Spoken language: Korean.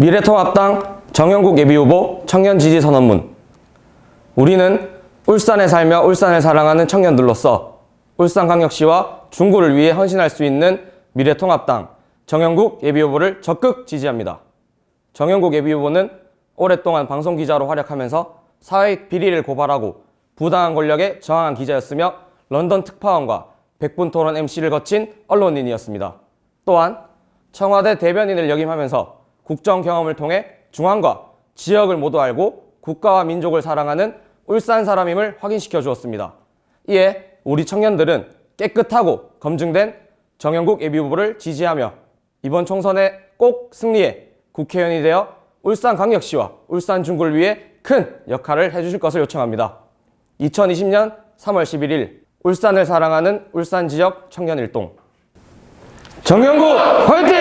미래통합당 정영국 예비후보 청년 지지 선언문. 우리는 울산에 살며 울산을 사랑하는 청년들로서 울산광역시와 중구를 위해 헌신할 수 있는 미래통합당 정영국 예비후보를 적극 지지합니다. 정영국 예비후보는 오랫동안 방송기자로 활약하면서 사회 비리를 고발하고 부당한 권력에 저항한 기자였으며 런던 특파원과 백분 토론 MC를 거친 언론인이었습니다. 또한 청와대 대변인을 역임하면서 국정 경험을 통해 중앙과 지역을 모두 알고 국가와 민족을 사랑하는 울산 사람임을 확인시켜 주었습니다. 이에 우리 청년들은 깨끗하고 검증된 정영국 예비후보를 지지하며 이번 총선에 꼭 승리해 국회의원이 되어 울산광역시와 울산 중구를 위해 큰 역할을 해주실 것을 요청합니다. 2020년 3월 11일 울산을 사랑하는 울산 지역 청년 일동 정영국 화이팅!